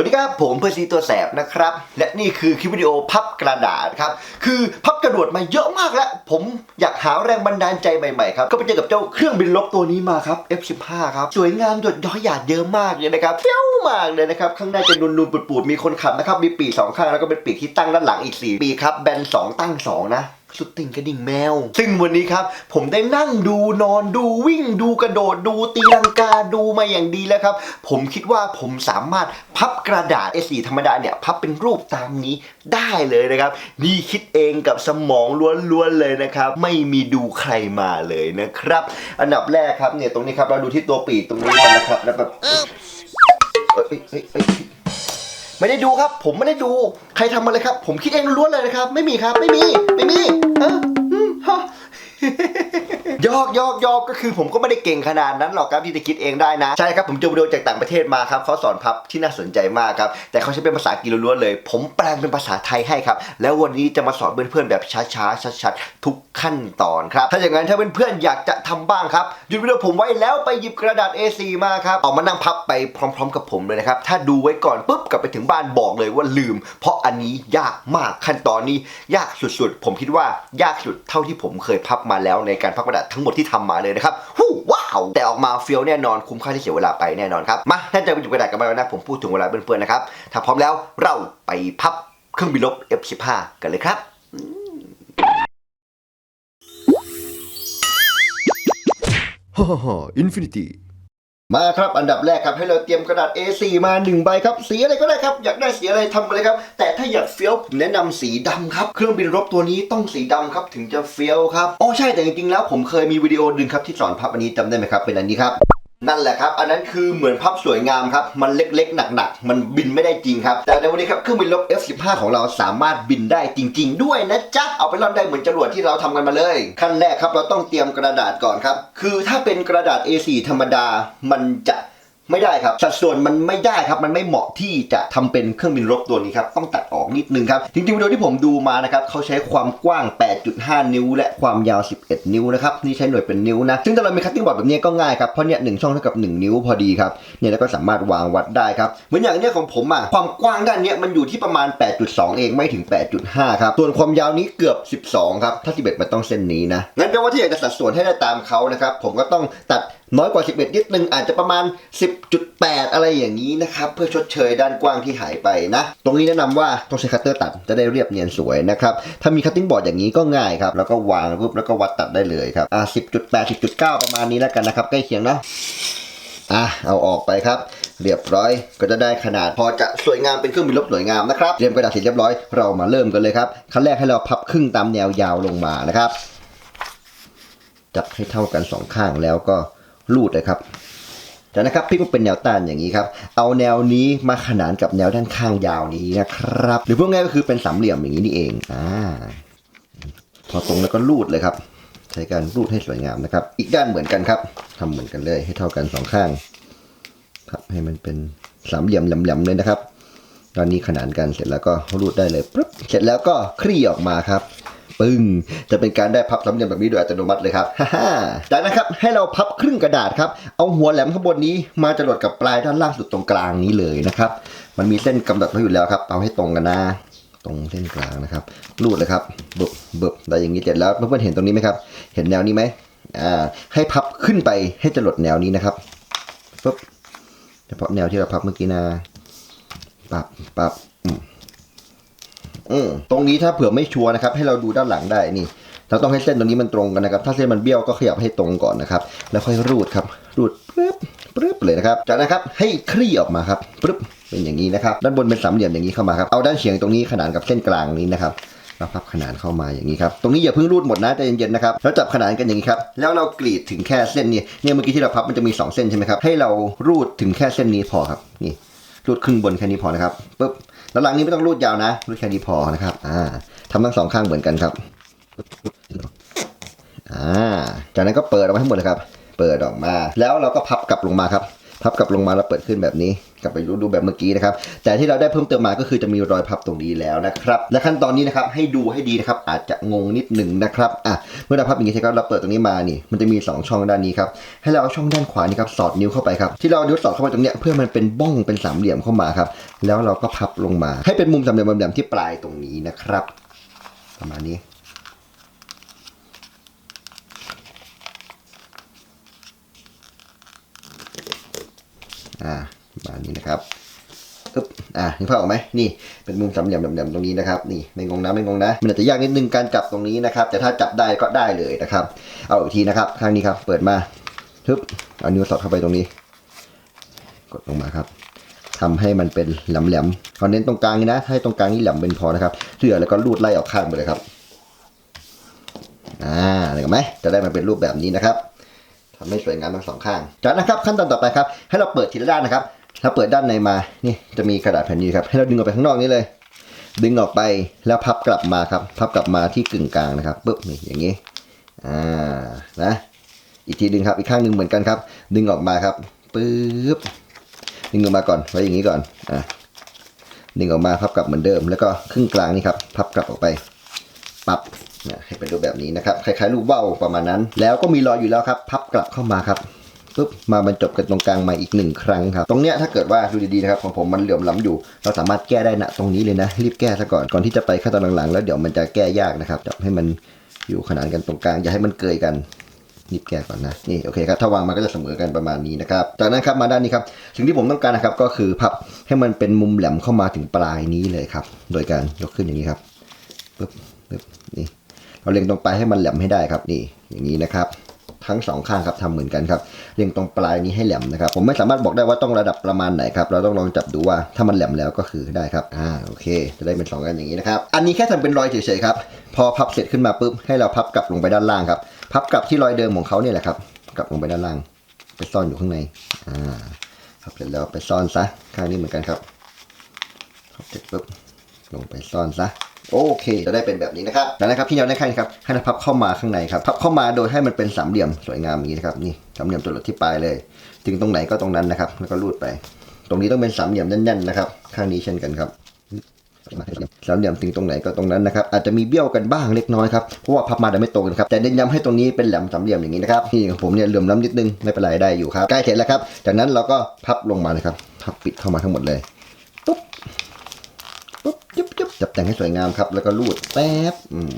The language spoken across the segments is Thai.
วัสดีครับผมเพื่อนซีตัวแสบนะครับ และนี่คือคลิปวิดีโอพับกระดาษครับคือพับกระโดดมาเยอะมากแล้ว ผมอยากหาแรงบันดาลใจใหม่ๆครับก็ไปเจอกับเจ้าเครื่องบินลบตัวนี้มาครับ F15 ครับสวยงามหยดย้อยหยาดเยอะมากเลยนะครับเฟี้ยวมากเลยนะครับข้างในจะนูนๆปูดๆมีคนขับนะครับมีปีกสองข้างแล้วก็เป็นปีกที่ตั้งด้านหลังอีกสี่ปีครับแบนสองตั้งสองนะ สุดติ่งกระดิ่งแมว ซึ่งวันนี้ครับ ผมได้นั่งดูนอนดูวิ่งดูกระโดดดูตีลังกาดูมาอย่างดีแล้วครับ ผมคิดว่าผมสามารถพับกระดาษ A4 ธรรมดาเนี่ย พับเป็นรูปตามนี้ได้เลยนะครับ นี่คิดเองกับสมองล้วนๆเลยนะครับ ไม่มีดูใครมาเลยนะครับ อันดับแรกครับเนี่ยตรงนี้ครับเราดูที่ตัวปีกตรงนี้มันนะครับแล้วแบบเอ้ยเอ้ยเอ้ยเอ้ย ไม่ได้ดูครับ ผมไม่ได้ดู ใครทำมาเลยครับ ผมคิดเองล้วนเลยนะครับ ไม่มีครับ ไม่มี ไม่มี ยอกยอกยอกก็คือผมก็ไม่ได้เก่งขนาดนั้นหรอกครับที่จะคิดเองได้นะ ใช่ครับผมจอวิดีโอจากต่างประเทศมาครับเขาสอนพับที่น่าสนใจมากครับแต่เขาใช้เป็นภาษาอังกฤษล้วนเลย ผมแปลงเป็นภาษาไทยให้ครับแล้ววันนี้จะมาสอนเพื่อนๆแบบช้าๆชัดๆทุกขั้นตอนครับถ้าอย่างนั้นถ้าเพื่อนๆอยากจะทำบ้างครับหยุดวิดีโอผมไว้แล้วไปหยิบกระดาษ A4 มาครับออกมานั่งพับไปพร้อม ๆ กับผมเลยนะครับถ้าดูไว้ก่อนปุ๊บกลับไปถึงบ้านบอกเลยว่าลืม เพราะอันนี้ยากมากขั้นตอนนี้ ยากสุดๆ ผมคิดว่ายากสุดเท่าที่ผมเคยพับมาแล้วในการพับกระดาษทั้งหมดที่ทำมาเลยนะครับฮู้ว้าวแต่ออกมาเฟี้ยวแน่นอนคุ้มค่าที่เสียเวลาไปแน่นอนครับมาท่าจะไปหยิบกระดาษกันมาแล้วนะผมพูดถึงเวลาเพื่อนๆนะครับถ้าพร้อมแล้วเราไปพับเครื่องบินลบ F15 กันเลยครับฮ่าฮ่าอินฟินิตี้ มาครับอันดับแรกครับให้เราเตรียมกระดาษ A4 มา1ใบครับสีอะไรก็ได้ครับอยากได้สีอะไรทำไปเลยครับ แต่ถ้าอยากเฟี้ยวผมแนะนำสีดำครับ เครื่องบินรบตัวนี้ต้องสีดำครับถึงจะเฟี้ยวครับอ๋อใช่แต่จริงๆแล้วผมเคยมีวิดีโอหนึ่งครับที่สอนพับอันนี้จำได้ไหมครับเป็นอันนี้ครับ นั่นแหละครับ อันนั้นคือเหมือนพับสวยงามครับ มันเล็กๆ หนักๆ มันบินไม่ได้จริงครับ แต่ในวันนี้ครับเครื่องบินลบ F15 ของเราสามารถบินได้จริง ๆ ด้วยนะจ๊ะ เอาไปร่อนได้เหมือนจรวดที่เราทำกันมาเลย ขั้นแรกครับเราต้องเตรียมกระดาษก่อนครับ คือถ้าเป็นกระดาษ A4 ธรรมดา มันจะ ไม่ได้ครับ สัดส่วนมันไม่ได้ครับ มันไม่เหมาะที่จะทำเป็นเครื่องบินรบตัวนี้ครับ ต้องตัดออกนิดนึงครับ จริงๆวิดีโอที่ผมดูมานะครับเขาใช้ความกว้าง 8.5 นิ้ว และความยาว 11 นิ้วนะครับ นี่ใช้หน่วยเป็นนิ้วนะ ซึ่งถ้าเรามีคัตติ้งบอร์ดแบบนี้ก็ง่ายครับ เพราะเนี่ยหนึ่งช่องเท่ากับ 1 นิ้วพอดีครับ เนี่ยแล้วก็สามารถวางวัดได้ครับ เหมือนอย่างเนี้ยของผมอะ ความกว้างด้านเนี้ยมันอยู่ที่ประมาณ 8.2 เอง ไม่ถึง 8.5 ครับ ส่วนความยาวนี้เกือบ 12 ครับ ถ้า 11 มันต้องเส้นนี้นะ งั้นแปลว่าที่อยากจะสัดส่วนให้ได้ตามเขานะครับ ผมก็ต้องตัด น้อยกว่า 11 นิดนึงอาจจะประมาณ 10.8 อะไรอย่างนี้นะครับ เพื่อชดเชยด้านกว้างที่หายไปนะ ตรงนี้แนะนำว่าต้องใช้คัตเตอร์ตัดจะได้เรียบเนียนสวยนะครับ ถ้ามีคัตติ้งบอร์ดอย่างนี้ก็ง่ายครับ แล้วก็วางปุ๊บแล้วก็วัดตัดได้เลยครับอ่า10.8 10.9 ประมาณนี้แล้วกันนะครับ ใกล้เคียงนะอะเอาออกไปครับ เรียบร้อยก็จะได้ขนาดพอจะสวยงามเป็นเครื่องบินรบสวยงามนะครับเตรียมกระดาษเสร็จเรียบร้อยเรามาเริ่มกันเลยครับขั้นแรกให้เราพับครึ่งตามแนวยาวลงมานะครับจับให้เท่ากันสองข้างแล้วก็ รูดเลยครับจากนั้นครับพลิกมาเป็นแนวต้านอย่างนี้ครับ เอาแนวนี้มาขนานกับแนวด้านข้างยาวนี้นะครับ หรือพวกง่ายก็คือเป็นสามเหลี่ยมอย่างนี้นี่เองอ่าพอตรงแล้วก็รูดเลยครับ ใช้การรูดให้สวยงามนะครับ อีกด้านเหมือนกันครับทำเหมือนกันเลยให้เท่ากันสองข้างครับให้มันเป็นสามเหลี่ยมแหลมๆเลยนะครับ ตอนนี้ขนานกันเสร็จแล้วก็รูดได้เลยปุ๊บเสร็จแล้วก็คลี่ออกมาครับ ปึ้งจะเป็นการได้พับสามเหลี่ยมแบบนี้โดยอัตโนมัติเลยครับฮ่าฮ่าจากนั้นครับให้เราพับครึ่งกระดาษครับเอาหัวแหลมข้างบนนี้มาจรดกับปลายด้านล่างสุดตรงกลางนี้เลยนะครับมันมีเส้นกำหนดไว้อยู่แล้วครับเอาให้ตรงกันนะตรงเส้นกลางนะครับรูดเลยครับบึบบึบได้อย่างนี้เสร็จแล้วเพื่อนๆเห็นตรงนี้ไหมครับ เห็นแนวนี้ไหมอ่าให้พับขึ้นไปให้จรดแนวนี้นะครับปุ๊บเฉพาะแนวที่เราพับเมื่อกี้นะปรับปรับอืม อืมตรงนี้ถ้าเผื่อไม่ชัวร์นะครับ ให้เราดูด้านหลังได้นี่ เราต้องให้เส้นตรงนี้มันตรงกันนะครับ ถ้าเส้นมันเบี้ยวก็ขยับให้ตรงก่อนนะครับ แล้วค่อยรูดครับ รูดปึ๊บปึ๊บเลยนะครับ จากนั้นครับให้คลี่ออกมาครับปึ๊บเป็นอย่างนี้นะครับ ด้านบนเป็นสามเหลี่ยมอย่างนี้เข้ามาครับ เอาด้านเฉียงตรงนี้ขนานกับเส้นกลางนี้นะครับเราพับขนานเข้ามาอย่างนี้ครับ ตรงนี้อย่าเพิ่งรูดหมดนะใจเย็นๆนะครับ แล้วจับขนานกันอย่างนี้ครับ แล้วเรากรีดถึงแค่เส้นนี้เนี่ยเมื่อกี้ที่เราพับมันจะมีสองเส้นใช่ไหมครับ ให้เรารูดถึงแค่เส้นนี้พอครับ นี่ รูดครึ่งบนแค่นี้พอนะครับปุ๊บ แล้วหลังนี้ไม่ต้องรูดยาวนะรูดแค่นี้พอนะครับ อ่าทำทั้งสองข้างเหมือนกันครับ อ่า จากนั้นก็เปิดออกมาทั้งหมดเลยครับ เปิดออกมา แล้วเราก็พับกลับลงมาครับ พับกลับลงมาแล้วเปิดขึ้นแบบนี้กลับไปดูดูแบบเมื่อกี้นะครับ แต่ที่เราได้เพิ่มเติมมาก็คือจะมีรอยพับตรงนี้แล้วนะครับ และขั้นตอนนี้นะครับให้ดูให้ดีนะครับ อาจจะงงนิดหนึ่งนะครับอะเมื่อเราพับอย่างนี้ใช่ครับเราเปิดตรงนี้มานี่ มันจะมี 2 ช่องด้านนี้ครับให้เราเอาช่องด้านขวานี่ครับสอดนิ้วเข้าไปครับที่เราเอานิ้วสอดเข้าไปตรงเนี้ยเพื่อมันเป็นบ้องเป็นสามเหลี่ยมเข้ามาครับแล้วเราก็พับลงมา ให้เป็นมุมสามเหลี่ยมแหลมๆที่ปลายตรงนี้นะครับ ประมาณนี้ อ่าประมาณนี้นะครับปึ๊บอ่านึกภาพออกไหมนี่เป็นมุมสามเหลี่ยมแหลมๆตรงนี้นะครับ นี่ไม่งงนะไม่งงนะ มันอาจจะยากนิดนึงการจับตรงนี้นะครับ แต่ถ้าจับได้ก็ได้เลยนะครับ เอาอีกทีนะครับข้างนี้ครับ เปิดมาทึบเอานิ้วสอดเข้าไปตรงนี้ กดลงมาครับทำให้มันเป็นแหลมๆเขาเน้นตรงกลางนี่นะให้ตรงกลางนี่แหลมเป็นพอนะครับเหลือแล้วก็ลูดไล่ออกข้างไปเลยครับอ่าเห็นไหมจะได้มาเป็นรูปแบบนี้นะครับ ทำให้สวยงามทั้งสองข้าง จากนั้นครับขั้นตอนต่อไปครับ ให้เราเปิดทีละด้านนะครับถ้าเปิดด้านในมา นี่จะมีกระดาษแผ่นนี้ครับ ให้เราดึงออกไปข้างนอกนี้เลย ดึงออกไปแล้วพับกลับมาครับ พับกลับมาที่กึ่งกลางนะครับปึ๊บนี่อย่างนี้ อ่า นะ อีกทีดึงครับ อีกข้างหนึ่งเหมือนกันครับ ดึงออกมาครับปึ๊บ ดึงออกมาก่อน ไว้อย่างนี้ก่อน อะดึงออกมาพับกลับเหมือนเดิม แล้วก็ครึ่งกลางนี่ครับ พับกลับออกไป ปับ ให้เป็นรูปแบบนี้นะครับคล้ายๆรูปว่าวประมาณนั้น แล้วก็มีรอยอยู่แล้วครับ พับกลับเข้ามาครับปุ๊บมาบรรจบกันตรงกลางใหม่อีกหนึ่งครั้งครับ ตรงเนี้ยถ้าเกิดว่าดูดีๆนะครับของผมมันเหลื่อมล้ำอยู่ เราสามารถแก้ได้นะตรงนี้เลยนะ รีบแก้ซะก่อนก่อนที่จะไปขั้นตอนหลังๆ แล้วเดี๋ยวมันจะแก้ยากนะครับจับให้มันอยู่ขนานกันตรงกลางอย่าให้มันเกยกันรีบแก้ก่อนนะนี่โอเคครับถ้าวางมาก็จะเสมอกันประมาณนี้นะครับจากนั้นครับมาด้านนี้ครับสิ่งที่ผมต้องการนะครับก็คือพับให้มันเป็นมุมแหลมเข้ามาถึงปลายนี้เลยครับ โดยการยกขึ้นอย่างนี้ครับปึ๊บปึ๊บนี่ เราเล็งตรงปลายให้มันแหลมให้ได้ครับนี่อย่างนี้นะครับทั้งสองข้างครับทำเหมือนกันครับเล็งตรงปลายนี้ให้แหลมนะครับ ผมไม่สามารถบอกได้ว่าต้องระดับประมาณไหนครับ เราต้องลองจับดูว่าถ้ามันแหลมแล้วก็คือได้ครับอ่าโอเค จะได้เป็นสองกันอย่างนี้นะครับ อันนี้แค่ทำเป็นรอยเฉยๆครับ พอพับเสร็จขึ้นมาปุ๊บให้เราพับกลับลงไปด้านล่างครับ พับกลับที่รอยเดิมของเขาเนี่ยแหละครับ กลับลงไปด้านล่าง ไปซ่อนอยู่ข้างในอ่าพับเสร็จแล้วไปซ่อนซะข้างนี้เหมือนกันครับพับเสร็จปุ๊บลงไปซ่อนซะ โอเค จะได้เป็นแบบนี้นะครับแล้วนะครับพี่ยาได้แค่นี้ครับให้เราพับเข้ามาข้างในครับพับเข้ามาโดยให้มันเป็นสามเหลี่ยมสวยงามอย่างนี้นะครับนี่สามเหลี่ยมตัวหลดที่ปลายเลยถึงตรงไหนก็ตรงนั้นนะครับ แล้วก็รูดไป ตรงนี้ต้องเป็นสามเหลี่ยมแน่นๆนะครับข้างนี้เช่นกันครับสามเหลี่ยมถึงตรงไหนก็ตรงนั้นนะครับอาจจะมีเบี้ยวกันบ้างเล็กน้อยครับเพราะว่าพับมาได้ไม่ตรงกันครับแต่เน้นย้ำให้ตรงนี้เป็นแหลมสามเหลี่ยมอย่างนี้นะครับนี่ของผมเนี่ยเหลื่อมล้ำนิดนึงไม่เป็นไรได้อยู่ครับใกล้เสร็จแล้วครับ จากนั้นเราก็พับลงมาเลยครับพับปิดเข้ามาทั้งหมดเลยปุ๊บ จับแต่งให้สวยงามครับ แล้วก็รูดแป๊บอืม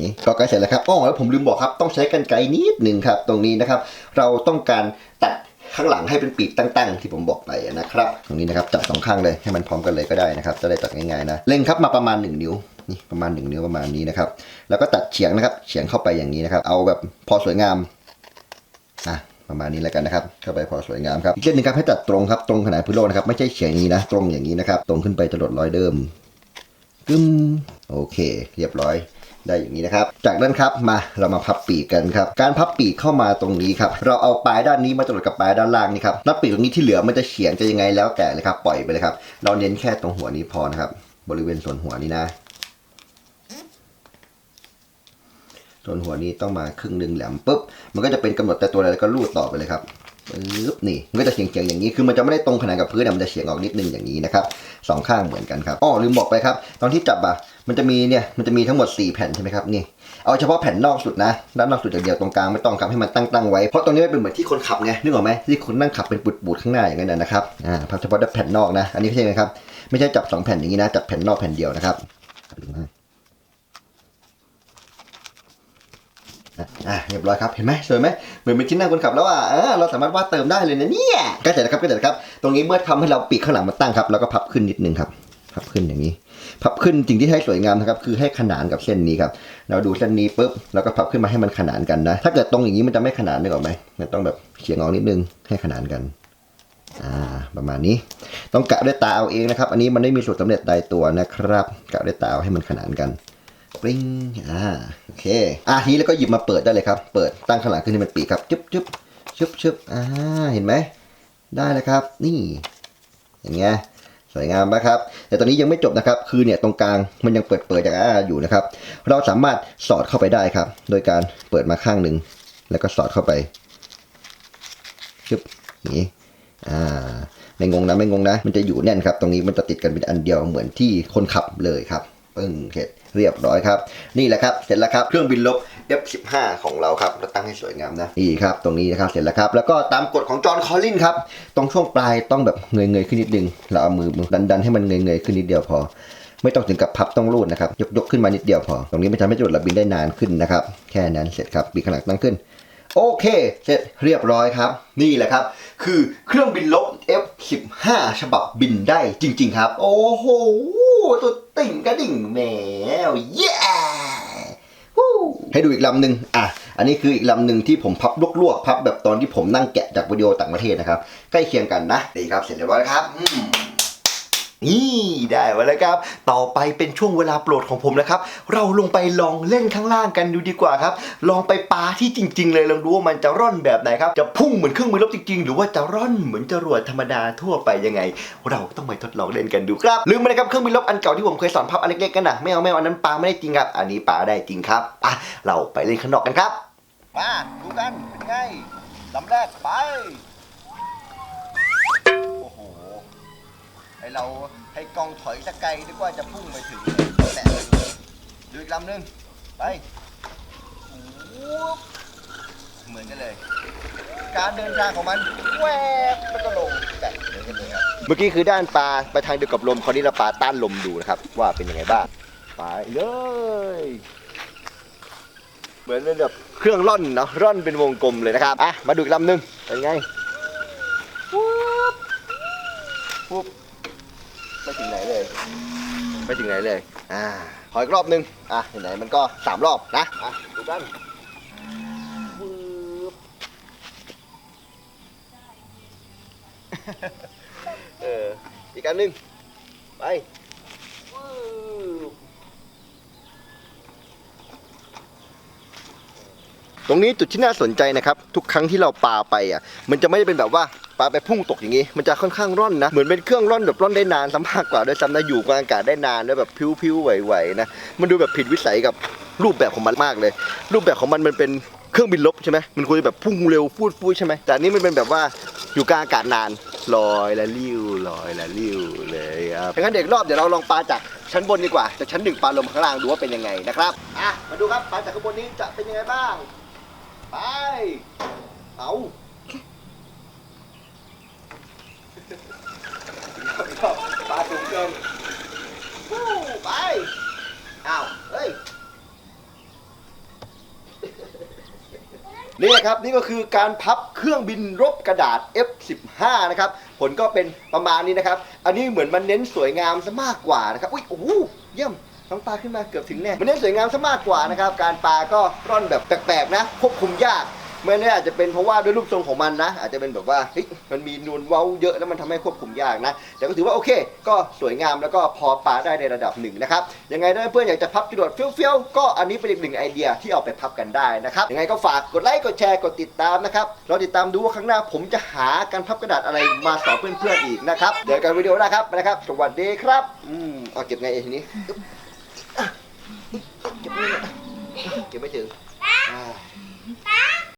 นี่ก็ใกล้เสร็จแล้วครับอ้อแล้วผมลืมบอกครับ ต้องใช้กันไกรนิดหนึ่งครับ ตรงนี้นะครับ เราต้องการตัดข้างหลังให้เป็นปีกตั้งๆ ที่ผมบอกไปนะครับ ตรงนี้นะครับจับสองข้างเลยให้มันพร้อมกันเลยก็ได้นะครับ จะได้ตัดง่ายๆนะเล็งครับมาประมาณ 1 นิ้วนี่ประมาณ 1 นิ้วประมาณนี้นะครับ แล้วก็ตัดเฉียงนะครับเฉียงเข้าไปอย่างนี้นะครับ เอาแบบพอสวยงามอะประมาณนี้แล้วกันนะครับ เข้าไปพอสวยงามครับอีกเช่นหนึงครับให้ตัดตรงครับตรงขนาดพื้นโลกนะครับไม่ใช่เฉียงนี้นะ ตรงอย่างนี้นะครับ ตรงขึ้นไปจรดรอยเดิม กึมโอเค เรียบร้อยได้อย่างนี้นะครับ จากนั้นครับมาเรามาพับปีกกันครับ การพับปีกเข้ามาตรงนี้ครับ เราเอาปลายด้านนี้มาจรดกับปลายด้านล่างนี่ครับแล้วปีกตรงนี้ที่เหลือมันจะเฉียงจะยังไงแล้วแต่เลยครับ ปล่อยไปเลยครับ เราเน้นแค่ตรงหัวนี้พอนะครับ บริเวณส่วนหัวนี้นะ ส่วนหัวนี้ต้องมาครึ่งหนึ่งแหลมปุ๊บ มันก็จะเป็นกำหนดแต่ตัวอะไรแล้วก็ลูดต่อไปเลยครับ ปึ๊บนี่มันก็จะเฉียงเฉียงๆอย่างนี้คือมันจะไม่ได้ตรงขนาดกับพื้นอะมันจะเฉียงออกนิดนึงอย่างนี้นะครับสองข้างเหมือนกันครับอ้อลืมบอกไปครับ ตอนที่จับอะมันจะมีเนี่ยมันจะมีทั้งหมด 4 แผ่นใช่ไหมครับนี่เอาเฉพาะแผ่นนอกสุดนะด้านนอกสุดอย่างเดียวตรงกลางไม่ต้องครับให้มันตั้งตั้งๆไว้เพราะตรงนี้มันเป็นเหมือนที่คนขับไงนึกออกไหมที่คนนั่งขับเป็นปุดๆข้างหน้าอย่างนั้นนะครับอ่าพับเฉพาะแผ่นนอกนะ อันนี้ใช่นะครับไม่ใช่จับสองแผ่นอย่างนี้นะจับแผ่นนอกแผ่นเดียวนะครับ อะเรียบร้อยครับ เห็นไหมสวยไหมเหมือนเป็นที่นั่งคนขับแล้วอะเออเราสามารถวาดเติมได้เลยนะเนี่ยก็เสร็จแล้วครับก็เสร็จแล้วครับ ตรงนี้เมื่อทำให้เราปีกข้างหลังมาตั้งครับ แล้วก็พับขึ้นนิดนึงครับ พับขึ้นอย่างนี้ พับขึ้นสิ่งที่ให้สวยงามนะครับ คือให้ขนานกับเส้นนี้ครับ เราดูเส้นนี้ปุ๊บ แล้วก็พับขึ้นมาให้มันขนานกันนะ ถ้าเกิดตรงอย่างนี้มันจะไม่ขนานนึกออไหมมันต้องแบบเฉียงออกนิดนึง ให้ขนานกันอ่าประมาณนี้ต้องกะด้วยตาเอาเองนะครับ อันนี้มันไม่มีสูตรสำเร็จตายตัวนะครับ กะด้วยตาเอาให้มันขนานกัน ปริงอ่าโอเคอะทีนี้แล้วก็หยิบมาเปิดได้เลยครับ เปิดตั้งข้างหลังขึ้นให้มันปีกครับจุ๊บจุ๊บจุ๊บจุ๊บอ่าเห็นไหมได้แล้วครับ นี่ อย่างเงี้ยสวยงามนะครับ แต่ตอนนี้ยังไม่จบนะครับ คือเนี่ยตรงกลางมันยังเปิดเปิดจากอ่าอยู่นะครับ เราสามารถสอดเข้าไปได้ครับ โดยการเปิดมาข้างหนึ่งแล้วก็สอดเข้าไปชึบอย่างนี้อ่าไม่งงนะไม่งงนะ มันจะอยู่แน่นครับ ตรงนี้มันจะติดกันเป็นอันเดียวเหมือนที่คนขับเลยครับ ปึ้งเสร็จเรียบร้อยครับ นี่แหละครับเสร็จแล้วครับเครื่องบินลบ F15 ของเราครับเราตั้งให้สวยงามนะนี่ครับตรงนี้นะครับเสร็จแล้วครับ แล้วก็ตามกฎของจอห์นคอลลินครับตรงช่วงปลายต้องแบบเงยเงยขึ้นนิดนึงเราเอามือดันดันให้มันเงยเงยขึ้นนิดเดียวพอ ไม่ต้องถึงกับพับต้องรูดนะครับยกยกขึ้นมานิดเดียวพอ ตรงนี้มันจะทำให้จรวดราบินได้นานขึ้นนะครับแค่นั้นเสร็จครับปีกขนาดตั้งขึ้นโอเค เสร็จเรียบร้อยครับ นี่แหละครับ คือเครื่องบินลบ F15 ฉบับบินได้จริง ๆ ครับ โอ้โหตัว ติ่งกระดิ่งแมวเย้ให้ดูอีกลำหนึ่งอะ อันนี้คืออีกลำหนึ่งที่ผมพับลวกๆพับแบบตอนที่ผมนั่งแกะจากวิดีโอต่างประเทศนะครับ ใกล้เคียงกันนะ ดีครับ เสร็จเรียบร้อยแล้วครับ นี่ได้มาแล้วครับ ต่อไปเป็นช่วงเวลาโปรดของผมนะครับ เราลงไปลองเล่นข้างล่างกันดูดีกว่าครับ ลองไปปาที่จริง ๆ เลยลองดูว่ามันจะร่อนแบบไหนครับ จะพุ่งเหมือนเครื่องมือรบจริง ๆ หรือว่าจะร่อนเหมือนจรวดธรรมดาทั่วไปยังไง เราต้องไปทดลองเล่นกันดูครับ ลืมไปนะครับเครื่องบินรบอันเก่าที่ผมเคยสอนพับอันเล็กๆกันนะไม่เอาไม่เอาอันนั้นปาไม่ได้จริงครับ อันนี้ปาได้จริงครับอะเราไปเล่นข้างนอกกันครับ มาดูกันเป็นไงลำแรกไป ให้เราให้กองถอยสักไกลดีกว่าจะพุ่งไปถึงแหละดูอีกลำหนึ่งไปเหมือนกันเลย การเดินทางของมันแวบแล้วก็ลงแบะเหมือนกันเลยครับเมื่อกี้คือด้านปลาไปทางเดียวกับลมคราวนี้เราปลาต้านลมดูนะครับ ว่าเป็นยังไงบ้างไปเลยเหมือนเป็นแบบเครื่องร่อนเนาะร่อนเป็นวงกลมเลยนะครับอะมาดูอีกลำหนึ่งเป็นไงวูบวูบ ไม่ถึงไหนเลย ไม่ถึงไหนเลย อ่าขออีกรอบนึง อะไหนๆมันก็สามรอบนะ อะดูกันวืบเออ อีกอันหนึ่งไปวืบ ตรงนี้จุดที่น่าสนใจนะครับ ทุกครั้งที่เราปาไปอะมันจะไม่ได้เป็นแบบว่าปลาไปพุ่งตกอย่างนี้ มันจะค่อนข้างร่อนนะเหมือนเป็นเครื่องร่อนแบบร่อนได้นานซะมากกว่าด้วยซ้ำนะอยู่กลางอากาศได้นานด้วยแบบพิ้วๆไหวๆนะมันดูแบบผิดวิสัยกับรูปแบบของมันมากเลย รูปแบบของมันมันเป็นเครื่องบินลบใช่ไหมมันควรจะแบบพุ่งเร็วฟูดฟูดใช่ไหมแต่อันนี้มันเป็นแบบว่าอยู่กลางอากาศนานลอยละลิ้วลอยละลิ้วเลยครับงั้นเด็กรอบเดี๋ยวเราลองปลาจากชั้นบนดีกว่าจากชั้นหนึ่งปลาลงข้างล่างดูว่าเป็นยังไงนะครับอะมาดูครับปาจากข้างบนนี้จะเป็นยังไงบ้าง ไป เอาปลาถุงเกินฟู้ไป อ้าว เฮ้ย นี่ครับนี่ก็คือการพับเครื่องบินรบกระดาษ F15 นะครับ ผลก็เป็นประมาณนี้นะครับ อันนี้เหมือนมันเน้นสวยงามซะมากกว่านะครับ อุ้ย โอ้โหเยี่ยม น้องปลาขึ้นมาเกือบถึงแน่มันเน้นสวยงามซะมากกว่านะครับ การปลาก็ร่อนแบบแปลกๆนะควบคุมยากไม่แน่อาจจะเป็นเพราะว่าด้วยรูปทรงของมันนะ อาจจะเป็นแบบว่าเฮ้ยมันมีนูนเว้าเยอะแล้วมันทำให้ควบคุมยากนะ แต่ก็ถือว่าโอเค ก็สวยงามแล้วก็พอปาได้ในระดับหนึ่งนะครับยังไงถ้าเพื่อนอยากจะพับจรวดเฟี้ยวๆก็อันนี้เป็นอีกหนึ่งไอเดียที่เอาไปพับกันได้นะครับยังไงก็ฝากกดไลค์กดแชร์กดติดตามนะครับเราติดตามดูว่าครั้งหน้าผมจะหาการพับกระดาษอะไรมาสอนเพื่อนๆอีกนะครับเดี๋ยวกันวิดีโอหนะครับนะครับ สวัสดีครับอืมเอาเก็บไงเองทีนี้ อึ๊บอะ